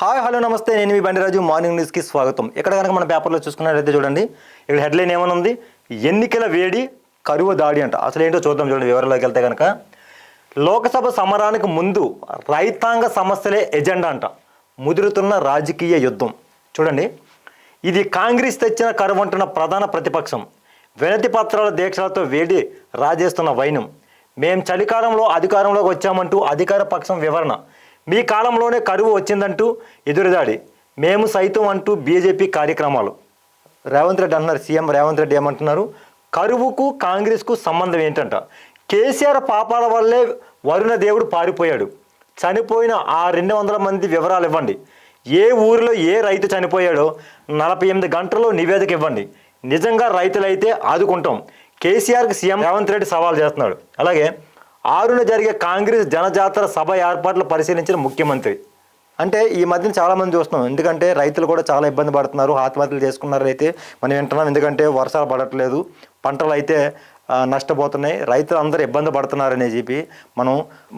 Hi hello నమస్తే. నేను మీ Bandiraju. Morning న్యూస్కి స్వాగతం. ఇక్కడ కనుక మన పేపర్లో చూసుకున్నట్లయితే చూడండి ఇక్కడ హెడ్లైన్ ఏమైనా ఉంది ఎన్నికల వేడి కరువు దాడి అంట. అసలు ఏంటో చూద్దాం చూడండి వివరాల్లోకి వెళ్తే కనుక లోకసభ సమరానికి ముందు రైతాంగ సమస్యలే ఎజెండా అంట. ముదురుతున్న రాజకీయ యుద్ధం. చూడండి ఇది కాంగ్రెస్ తెచ్చిన కరువు అంటున్న ప్రధాన ప్రతిపక్షం. వినతి పత్రాల దీక్షలతో వేడి రాజేస్తున్న వైనం. మేం చలికాలంలో అధికారంలోకి వచ్చామంటూ అధికార పక్షం వివరణ. మీ కాలంలోనే కరువు వచ్చిందంటూ ఎదురుదాడి. మేము సైతం అంటూ బీజేపీ కార్యక్రమాలు. రేవంత్ రెడ్డి అన్నారు సీఎం రేవంత్ రెడ్డి ఏమంటున్నారు? కరువుకు కాంగ్రెస్కు సంబంధం ఏంటంట? కేసీఆర్ పాపాల వల్లే వరుణ దేవుడు పారిపోయాడు. చనిపోయిన ఆ రెండు వందల మంది వివరాలు ఇవ్వండి. ఏ ఊరిలో ఏ రైతు చనిపోయాడో నలభై ఎనిమిది గంటల్లో నివేదిక ఇవ్వండి. నిజంగా రైతులైతే ఆదుకుంటాం. కేసీఆర్కి సీఎం రేవంత్ రెడ్డి సవాల్ చేస్తున్నాడు. అలాగే ఆరున జరిగే కాంగ్రెస్ జనజాతర సభ ఏర్పాట్లు పరిశీలించిన ముఖ్యమంత్రి. అంటే ఈ మధ్యన చాలామంది చూస్తున్నాం. ఎందుకంటే రైతులు కూడా చాలా ఇబ్బంది పడుతున్నారు. ఆత్మహత్యలు చేసుకున్నారు అయితే మనం వింటున్నాం. ఎందుకంటే వర్షాలు పడట్లేదు. పంటలు అయితే నష్టపోతున్నాయి. రైతులు అందరూ ఇబ్బంది పడుతున్నారని చెప్పి మనం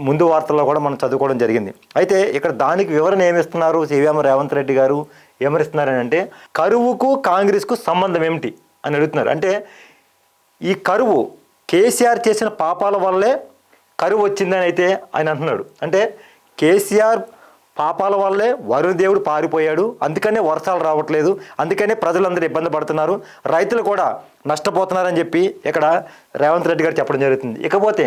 ముందు వార్తల్లో కూడా మనం చదువుకోవడం జరిగింది. అయితే ఇక్కడ దానికి వివరణ ఏమిస్తున్నారు సివిఎం రేవంత్ రెడ్డి గారు ఏమరిస్తున్నారని అంటే కరువుకు కాంగ్రెస్కు సంబంధం ఏమిటి అని అడుగుతున్నారు. అంటే ఈ కరువు కేసీఆర్ చేసిన పాపాల వల్లే కరువు వచ్చిందని అయితే ఆయన అంటున్నాడు. అంటే కేసీఆర్ పాపాల వల్లే వరుణ దేవుడు పారిపోయాడు. అందుకనే వర్షాలు రావట్లేదు. అందుకనే ప్రజలందరూ ఇబ్బంది పడుతున్నారు. రైతులు కూడా నష్టపోతున్నారని చెప్పి ఇక్కడ రేవంత్ రెడ్డి గారు చెప్పడం జరుగుతుంది. ఇకపోతే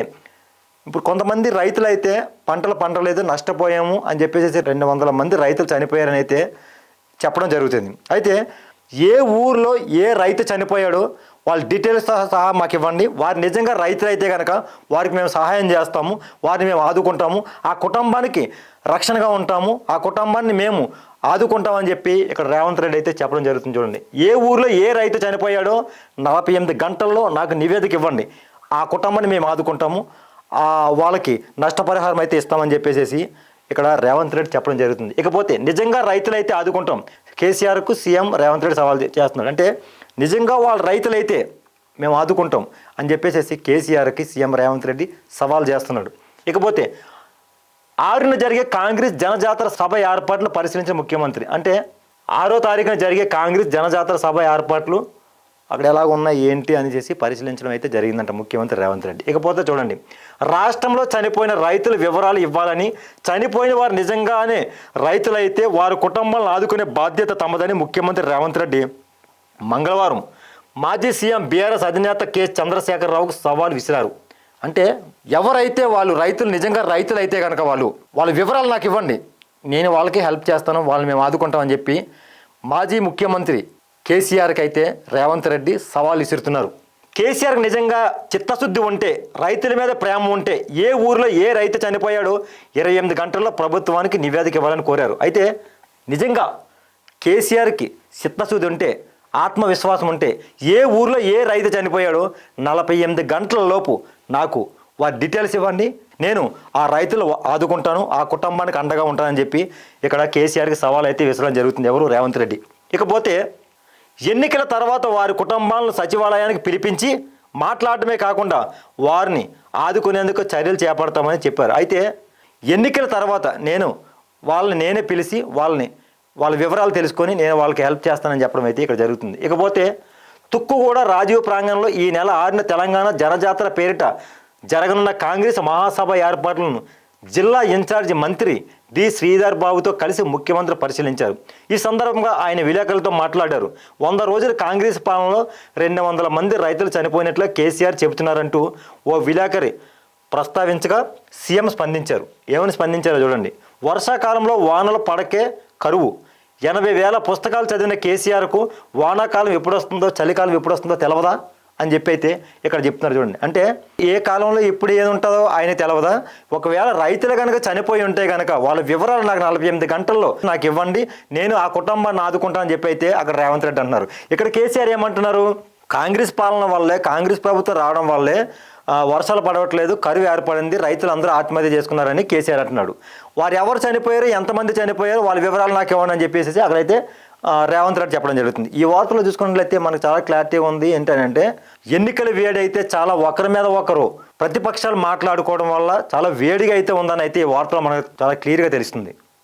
ఇప్పుడు కొంతమంది రైతులు అయితే పంటలు పంటలేదు నష్టపోయాము అని చెప్పేసి రెండు వందల మంది రైతులు చనిపోయారని అయితే చెప్పడం జరుగుతుంది. అయితే ఏ ఊర్లో ఏ రైతు చనిపోయాడో వాళ్ళ డీటెయిల్స్ సహా సహా మాకు ఇవ్వండి. వారు నిజంగా రైతులు అయితే కనుక వారికి మేము సహాయం చేస్తాము. వారిని మేము ఆదుకుంటాము. ఆ కుటుంబానికి రక్షణగా ఉంటాము. ఆ కుటుంబాన్ని మేము ఆదుకుంటామని చెప్పి ఇక్కడ రేవంత్ రెడ్డి అయితే చెప్పడం జరుగుతుంది చూడండి. ఏ ఊర్లో ఏ రైతు చనిపోయాడో నలభై ఎనిమిది గంటల్లో నాకు నివేదిక ఇవ్వండి. ఆ కుటుంబాన్ని మేము ఆదుకుంటాము. ఆ వాళ్ళకి నష్టపరిహారం అయితే ఇస్తామని చెప్పేసి ఇక్కడ రేవంత్ రెడ్డి చెప్పడం జరుగుతుంది. ఇకపోతే నిజంగా రైతులు అయితే ఆదుకుంటాం. కేసీఆర్కు సీఎం రేవంత్ రెడ్డి సవాల్ చేస్తున్నాడు. అంటే నిజంగా వాళ్ళ రైతులైతే మేము ఆదుకుంటాం అని చెప్పేసి కేసీఆర్కి సీఎం రేవంత్ రెడ్డి సవాల్ చేస్తున్నాడు. ఇకపోతే ఆరున జరిగే కాంగ్రెస్ జనజాతర సభ ఏర్పాట్లు పరిశీలించిన ముఖ్యమంత్రి. అంటే ఆరో తారీఖున జరిగే కాంగ్రెస్ జనజాతర సభ ఏర్పాట్లు అక్కడ ఎలాగ ఉన్నాయి ఏంటి అని చేసి పరిశీలించడం అయితే జరిగిందంట ముఖ్యమంత్రి రేవంత్ రెడ్డి. ఇకపోతే చూడండి రాష్ట్రంలో చనిపోయిన రైతుల వివరాలు ఇవ్వాలని చనిపోయిన వారు నిజంగానే రైతులైతే వారి కుటుంబాలను ఆదుకునే బాధ్యత తమదని ముఖ్యమంత్రి రేవంత్ రెడ్డి మంగళవారం మాజీ సీఎం బీఆర్ఎస్ అధినేత కె చంద్రశేఖరరావుకు సవాల్ విసిరారు. అంటే ఎవరైతే వాళ్ళు రైతులు నిజంగా రైతులు అయితే కనుక వాళ్ళు వాళ్ళ వివరాలు నాకు ఇవ్వండి. నేను వాళ్ళకి హెల్ప్ చేస్తాను వాళ్ళని మేము ఆదుకుంటామని చెప్పి మాజీ ముఖ్యమంత్రి కేసీఆర్కి అయితే రేవంత్ రెడ్డి సవాల్ విసురుతున్నారు. కేసీఆర్కి నిజంగా చిత్తశుద్ధి ఉంటే రైతుల మీద ప్రేమ ఉంటే ఏ ఊర్లో ఏ రైతు చనిపోయాడో ఇరవై ఎనిమిది గంటల్లో ప్రభుత్వానికి నివేదిక ఇవ్వాలని కోరారు. అయితే నిజంగా కేసీఆర్కి చిత్తశుద్ధి ఉంటే ఆత్మవిశ్వాసం ఉంటే ఏ ఊర్లో ఏ రైతు చనిపోయాడో నలభై ఎనిమిది గంటల లోపు నాకు వారి డీటెయిల్స్ ఇవ్వండి. నేను ఆ రైతులు ఆదుకుంటాను ఆ కుటుంబానికి అండగా ఉంటానని చెప్పి ఇక్కడ కేసీఆర్కి సవాల్ అయితే విసరడం జరుగుతుంది. ఎవరు? రేవంత్ రెడ్డి. ఇకపోతే ఎన్నికల తర్వాత వారి కుటుంబాలను సచివాలయానికి పిలిపించి మాట్లాడటమే కాకుండా వారిని ఆదుకునేందుకు చర్యలు చేపడతామని చెప్పారు. అయితే ఎన్నికల తర్వాత నేను వాళ్ళని నేనే పిలిచి వాళ్ళని వాళ్ళ వివరాలు తెలుసుకొని నేను వాళ్ళకి హెల్ప్ చేస్తానని చెప్పడం అయితే ఇక్కడ జరుగుతుంది. ఇకపోతే తుక్కు కూడా రాజీవ్ ప్రాంగణంలో ఈ నెల ఆరున తెలంగాణ జనజాతర పేరిట జరగనున్న కాంగ్రెస్ మహాసభ ఏర్పాట్లను జిల్లా ఇన్ఛార్జి మంత్రి డి శ్రీధర్ బాబుతో కలిసి ముఖ్యమంత్రి పరిశీలించారు. ఈ సందర్భంగా ఆయన విలేకరులతో మాట్లాడారు. వంద రోజుల కాంగ్రెస్ పాలనలో రెండు వందల మంది రైతులు చనిపోయినట్లు కేసీఆర్ చెబుతున్నారంటూ ఓ విలేకరి ప్రస్తావించగా సీఎం స్పందించారు. ఏమని స్పందించారో చూడండి. వర్షాకాలంలో వానలు పడకే కరువు. ఎనభై వేల పుస్తకాలు చదివిన కేసీఆర్కు వానాకాలం ఎప్పుడు వస్తుందో చలికాలం ఎప్పుడు వస్తుందో తెలవదా? అని చెప్పి అయితే ఇక్కడ చెప్తున్నారు చూడండి. అంటే ఏ కాలంలో ఎప్పుడు ఏది ఉంటుందో ఆయన తెలవదా? ఒకవేళ రైతులు కనుక చనిపోయి ఉంటే కనుక వాళ్ళ వివరాలు నాకు నలభై ఎనిమిది గంటల్లో నాకు ఇవ్వండి. నేను ఆ కుటుంబాన్ని ఆదుకుంటానని చెప్పి అయితే అక్కడ రేవంత్ రెడ్డి అంటున్నారు. ఇక్కడ కేసీఆర్ ఏమంటున్నారు? కాంగ్రెస్ పాలన వల్లే కాంగ్రెస్ ప్రభుత్వం రావడం వల్లే వర్షాలు పడవట్లేదు కరువు ఏర్పడింది రైతులు అందరూ ఆత్మహత్య చేసుకున్నారని కేసీఆర్ అంటున్నాడు. వారు ఎవరు చనిపోయారు ఎంతమంది చనిపోయారు వాళ్ళ వివరాలు నాకు ఇవ్వండి అని చెప్పేసి అక్కడైతే రేవంత్ రెడ్డి చెప్పడం జరుగుతుంది. ఈ వార్తలు చూసుకున్నట్లయితే మనకు చాలా క్లారిటీ ఉంది ఏంటంటే ఎన్నికల వేడి అయితే చాలా ఒకరి మీద ఒకరు ప్రతిపక్షాలు మాట్లాడుకోవడం వల్ల చాలా వేడిగా అయితే ఉందని అయితే ఈ వార్తలో మనకు చాలా క్లియర్గా తెలుస్తుంది.